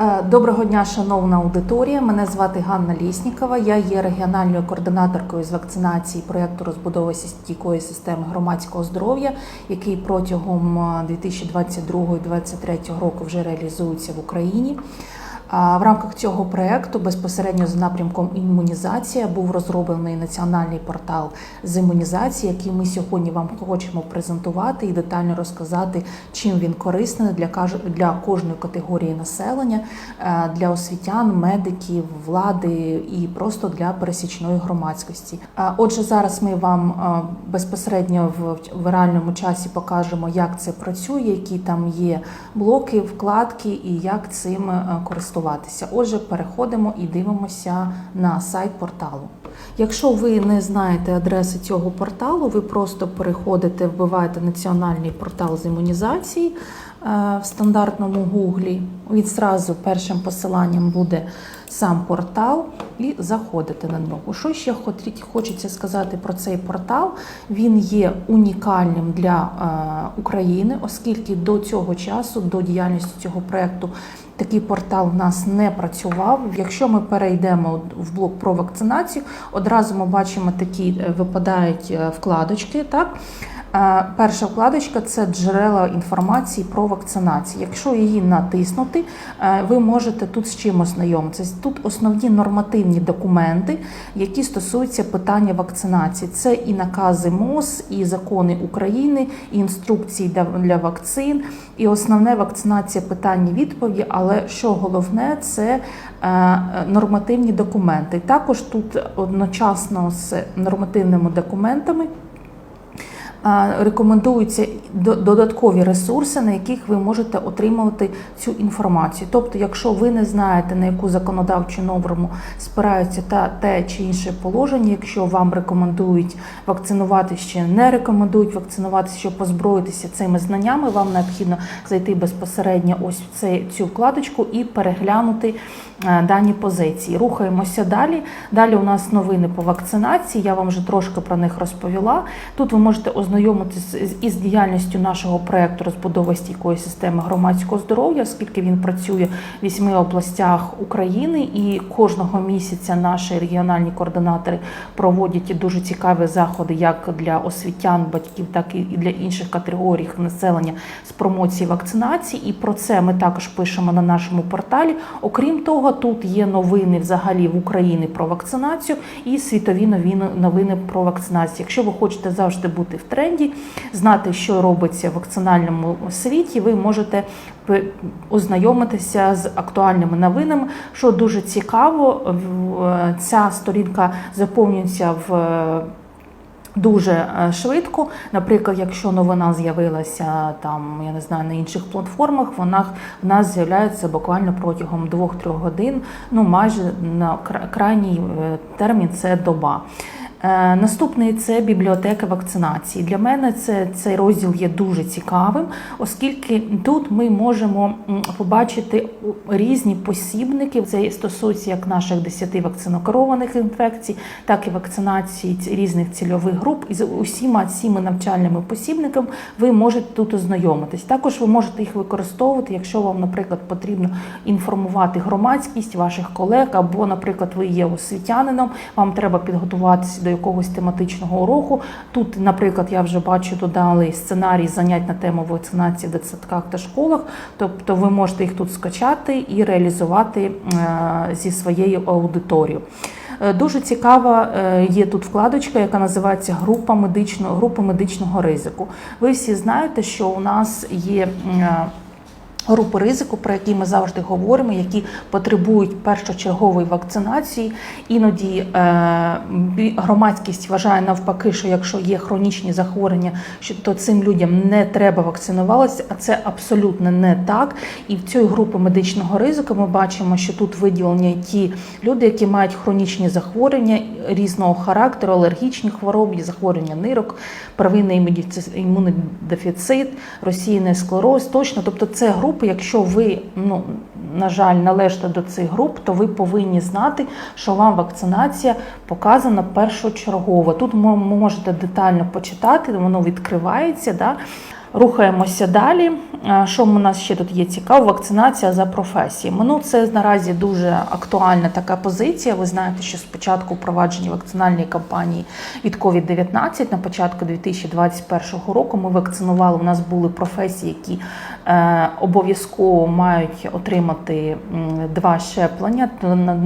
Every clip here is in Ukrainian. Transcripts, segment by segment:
Е, Доброго дня, шановна аудиторія. Мене звати Ганна Ліснікова. Я є регіональною координаторкою з вакцинації проєкту розбудови стійкої системи громадського здоров'я, який протягом е, 2022-2023 року вже реалізується в Україні. В рамках цього проекту безпосередньо за напрямком імунізація був розроблений національний портал з імунізації, який ми сьогодні вам хочемо презентувати і детально розказати, чим він корисний для для кожної категорії населення, е, для освітян, медиків, влади і просто для пересічної громадськості. Е, Отже, зараз ми вам е, безпосередньо в реальному часі покажемо, як це працює, які там є блоки, вкладки і як цим е, користуватися. Отже, переходимо і дивимося на сайт порталу. Якщо ви не знаєте адреси цього порталу, ви просто переходите, вбиваєте національний портал з імунізації е, в стандартному гуглі. Від зразу першим посиланням буде сам портал і заходите на нього. Що ще хочеться сказати про цей портал? Він є унікальним для е, України, оскільки до цього часу, до діяльності цього проекту, такий портал у нас не працював. Якщо ми перейдемо в блок про вакцинацію, одразу ми бачимо такі е, випадають е, вкладочки. Так? Е, Перша вкладочка це джерела інформації про вакцинацію. Якщо її натиснути, е, ви можете тут з чим ознайомитися. Тут основні нормативні документи, які стосуються питання вакцинації. Це і накази МОЗ, і закони України, і інструкції для, вакцин, і основне вакцинація питання відповіді. Але що головне, це е, нормативні документи. Також тут одночасно з нормативними документами. Рекомендуються додаткові ресурси, на яких ви можете отримувати цю інформацію. Тобто, якщо ви не знаєте, на яку законодавчу норму спирається та те чи інше положення, якщо вам рекомендують вакцинувати чи не рекомендують вакцинуватися, щоб позброїтися цими знаннями, вам необхідно зайти безпосередньо ось в цей, цю вкладочку і переглянути е, дані позиції. Рухаємося далі. Далі у нас новини по вакцинації. Я вам вже трошки про них розповіла. Тут ви можете ознайомитися з- із діяльністю нашого проекту розбудови стійкої системи громадського здоров'я, оскільки він працює в вісьми областях України, і кожного місяця наші регіональні координатори проводять дуже цікаві заходи як для освітян, батьків, так і для інших категорій населення з промоції вакцинації. І про це ми також пишемо на нашому порталі. Окрім того, тут є новини взагалі в Україні про вакцинацію і світові новини новини про вакцинацію. Якщо ви хочете завжди бути в тренді, знати, що робиться в вакцинальному світі, ви можете ознайомитися з актуальними новинами. Що дуже цікаво, е, ця сторінка заповнюється в. е, Дуже е, швидко. Наприклад, якщо новина з'явилася там, я не знаю, на інших платформах, вона в нас з'являється буквально протягом 2-3 годин. Ну майже на крайній термін це доба. Е, Наступний це бібліотека вакцинації. Для мене це цей розділ є дуже цікавим, оскільки тут ми можемо побачити різні посібники. Це стосується як наших 10 вакцинокерованих інфекцій, так і вакцинації різних цільових груп. І з усіма цими навчальними посібниками ви можете тут ознайомитись. Також ви можете їх використовувати, якщо вам, наприклад, потрібно інформувати громадськість ваших колег, або, наприклад, ви є освітянином, вам треба підготуватися до якогось тематичного уроку. Тут, наприклад, я вже бачу, додали сценарій занять на тему вакцинації в дитсадках та школах. Тобто ви можете їх тут скачати і реалізувати е, зі своєю аудиторією. Е, Дуже цікава е, є тут вкладочка, яка називається група медичного група медичного ризику. Ви всі знаєте, що у нас є. Групи ризику, про які ми завжди говоримо, які потребують першочергової вакцинації. Іноді е, громадськість вважає навпаки, що якщо є хронічні захворювання, то цим людям не треба вакцинуватися, а це абсолютно не так. І в цій групі медичного ризику ми бачимо, що тут виділені ті люди, які мають хронічні захворювання різного характеру, алергічні хвороби, захворювання нирок, первинний імуніці- імунний дефіцит, розсіяний склероз. Точно, тобто це групи, якщо ви ну на жаль належите до цих груп, то ви повинні знати, що вам вакцинація показана першочергово. Тут ви можете детально почитати, воно відкривається. Да? Рухаємося далі. Е, Що у нас ще тут є цікаво? Вакцинація за професіями. Ну, це наразі дуже актуальна така позиція. Ви знаєте, що спочатку впровадження вакцинальної кампанії від COVID-19 на початку 2021 року ми вакцинували. У нас були професії, які е, обов'язково мають отримати два щеплення.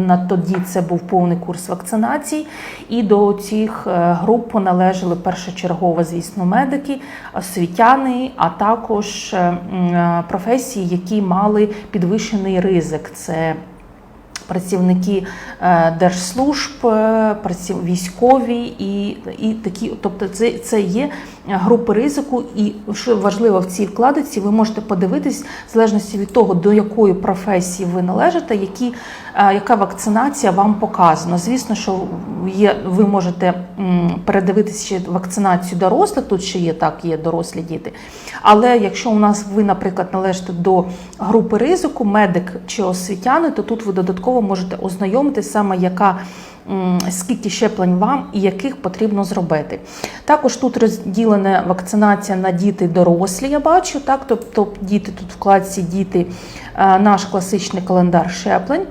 На, тоді це був повний курс вакцинації, і до цих е, груп належали першочергово, звісно, медики, освітяни, а також е, е, професії, які мали підвищений ризик. Це Працівники е, держслужб, військові і, і такі, тобто, це, це є групи ризику, і що важливо в цій вкладиці, ви можете подивитись в залежності від того, до якої професії ви належите, які, е, яка вакцинація вам показана. Звісно, що є, ви можете передивитися ще вакцинацію дорослих, тут ще є так, є дорослі діти. Але якщо у нас ви, наприклад, належите до групи ризику, медик чи освітяни, то тут ви додатково можете ознайомитися саме яка. Скільки щеплень вам і яких потрібно зробити. Також тут розділена вакцинація на діти дорослі, я бачу. Так, тобто діти тут вкладці діти, е, наш класичний календар щеплень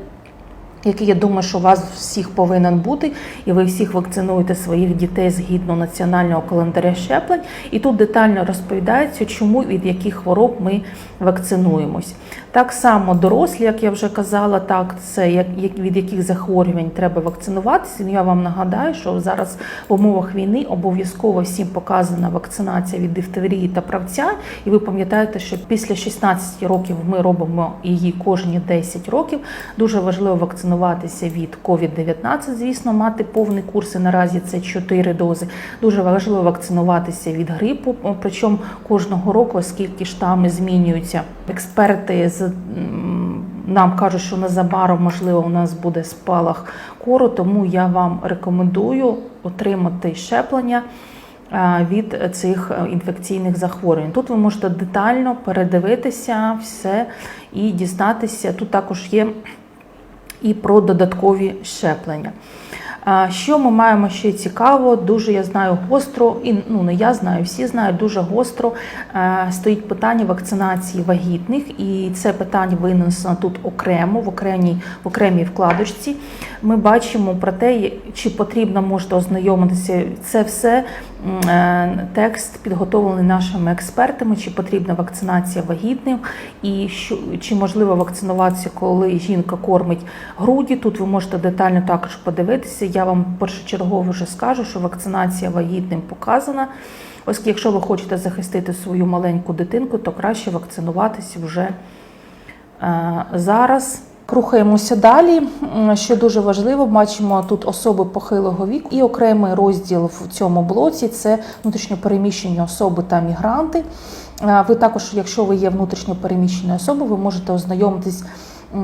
який я думаю, що у вас всіх повинен бути, і ви всіх вакцинуєте своїх дітей згідно національного календаря щеплень. І тут детально розповідається, чому від яких хвороб ми вакцинуємось. Так само дорослі, як я вже казала, так це як від яких захворювань треба вакцинуватися. Ну, Я вам нагадаю, що зараз в умовах війни обов'язково всім показана вакцинація від дифтерії та правця. І ви пам'ятаєте, що після 16 років ми робимо її кожні 10 років. Дуже важливо вакцинуватися від COVID-19, звісно, мати повний курс. Наразі це 4 дози. Дуже важливо вакцинуватися від грипу. Причому кожного року, оскільки штами змінюються, експерти з нам кажуть, що незабаром можливо у нас буде спалах кору, тому я вам рекомендую отримати щеплення е, від цих е, інфекційних захворювань. Тут ви можете детально передивитися все і дізнатися. Тут також є і про додаткові щеплення. Що ми маємо ще цікаво? Дуже я знаю гостро, і ну не я знаю, всі знають, дуже гостро е, стоїть питання вакцинації вагітних, і це питання винесено тут окремо, в окремій в окремій вкладочці. Ми бачимо про те, чи потрібно можете ознайомитися. Це все е, текст підготовлений нашими експертами, чи потрібна вакцинація вагітним, і що чи можливо вакцинуватися, коли жінка кормить груді. Тут ви можете детально також подивитися. Я вам першочергово вже скажу, що вакцинація вагітним показана. Оскільки якщо ви хочете захистити свою маленьку дитинку, то краще вакцинуватися вже е, зараз. Рухаємося далі. Що дуже важливо, бачимо тут особи похилого віку і окремий розділ в цьому блоці це внутрішньопереміщені особи та мігранти. Е, Ви також, якщо ви є внутрішньопереміщеною особою, ви можете ознайомитись.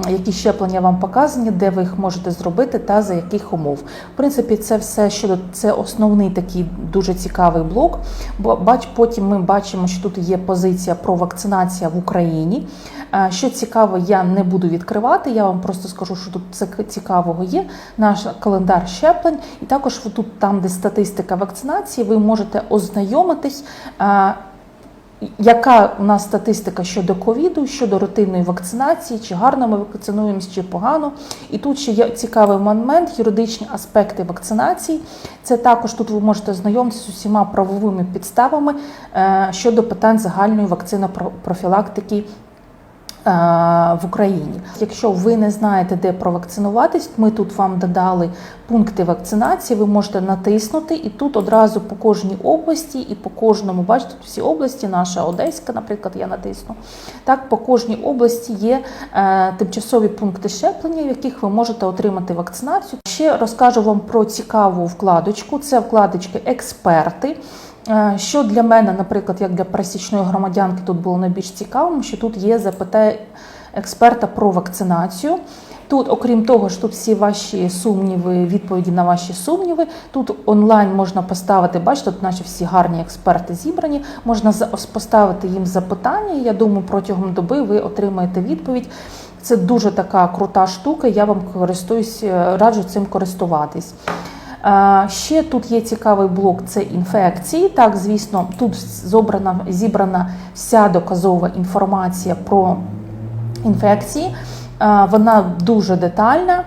Які щеплення вам показані, де ви їх можете зробити та за яких умов. В принципі, це все щодо це основний такий дуже цікавий блок. Бач, потім ми бачимо, що тут є позиція про вакцинацію в Україні. Е, Що цікаво, я не буду відкривати. Я вам просто скажу, що тут це цікавого є. Наш календар щеплень, і також тут, там, де статистика вакцинації, ви можете ознайомитись. Яка у нас статистика щодо ковіду, щодо рутинної вакцинації, чи гарно ми вакцинуємося, чи погано. І тут ще є цікавий момент, юридичні аспекти вакцинації. Це також тут ви можете знайомитися з усіма правовими підставами е, щодо питань загальної вакцинопрофілактики в Україні. Якщо ви не знаєте, де провакцинуватись, ми тут вам додали пункти вакцинації. Ви можете натиснути, і тут одразу по кожній області і по кожному, бачите, всі області, наша Одеська, наприклад, я натисну. Так, по кожній області є е, тимчасові пункти щеплення, в яких ви можете отримати вакцинацію. Ще розкажу вам про цікаву вкладочку. Це вкладочки експерти. Е, Що для мене, наприклад, як для пересічної громадянки, тут було найбільш цікавим, що тут є запитає експерта про вакцинацію. Тут, окрім того, що тут всі ваші сумніви, відповіді на ваші сумніви. Тут онлайн можна поставити, бачите, тут наші всі гарні експерти зібрані. Можна поставити їм запитання. Я думаю, протягом доби ви отримаєте відповідь. Це дуже така крута штука. Я вам користуюсь, е, раджу цим користуватись. Ще тут є цікавий блок це інфекції. Так, звісно, тут зобрана зібрана вся доказова інформація про інфекції. Вона дуже детальна.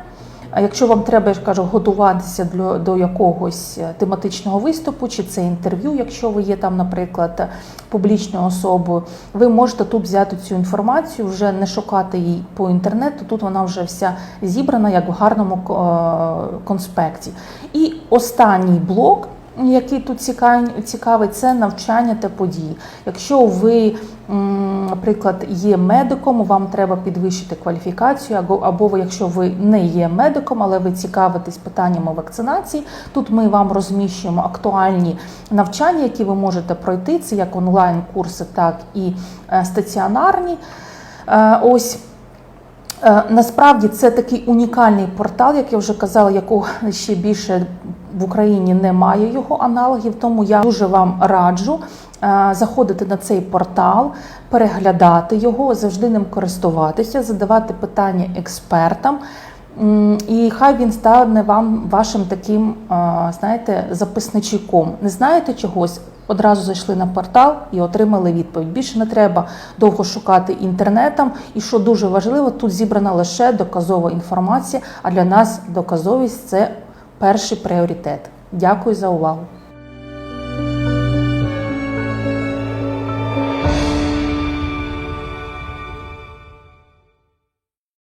А Якщо вам треба, я кажу, готуватися для, до якогось е, тематичного виступу, чи це інтерв'ю, якщо ви є там, наприклад, публічною особою, ви можете тут взяти цю інформацію, вже не шукати її по інтернету. Тут вона вже вся зібрана як в гарному е, конспекті. І останній блок. Який тут цікавий, це навчання та події. Якщо ви, наприклад, є медиком, вам треба підвищити кваліфікацію, або, або якщо ви не є медиком, але ви цікавитесь питаннями вакцинації, тут ми вам розміщуємо актуальні навчання, які ви можете пройти. Це як онлайн-курси, так і е, стаціонарні. Е, Ось. Е, Насправді це такий унікальний портал, як я вже казала, якого ще більше в Україні немає його аналогів. Тому я дуже вам раджу е, заходити на цей портал, переглядати його, завжди ним користуватися, задавати питання експертам. І хай він стане вам вашим таким, е, знаєте, записничком. Не знаєте чогось? Одразу зайшли на портал і отримали відповідь. Більше не треба довго шукати інтернетом. І що дуже важливо, тут зібрана лише доказова інформація. А для нас доказовість це перший пріоритет. Дякую за увагу.